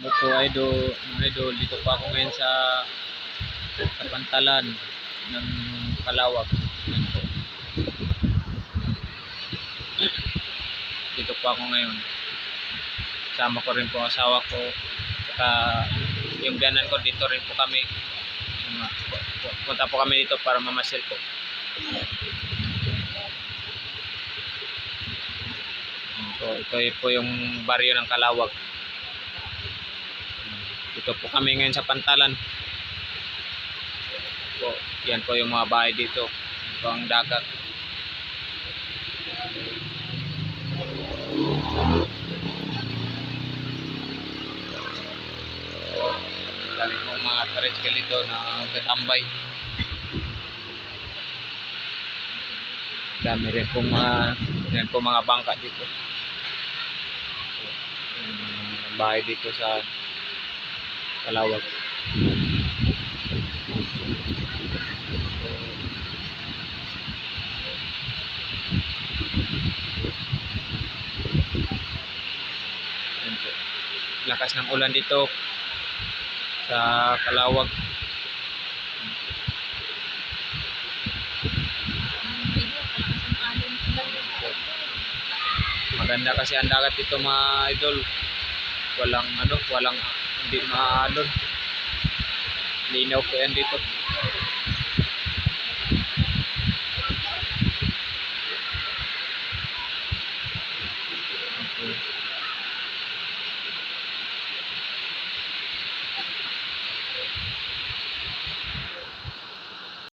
Buko idol, mga idol, dito pa ako ngayon sa sa pantalan ng Kalawag. Dito po ako ngayon. Sama ko rin po ang asawa ko. Saka yung biyanan ko dito rin po kami. Punta po kami dito para mamasyal po. Po, ito po yung baryo ng Kalawag. Dito po kami ngayon sa Pantalan. Po, yan po yung mga bahay dito. Ito ang dagat. Dami pong mga tricycle dito na katambay. Dami rin pong mga yan po mga bangka dito. Bahay dito sa Kalawag. Lakas ng ulan dito sa Kalawag. Maganda kasi ang dagat dito mga idol. Walang ano, walang hindi maalon linaw ko yan dito Okay.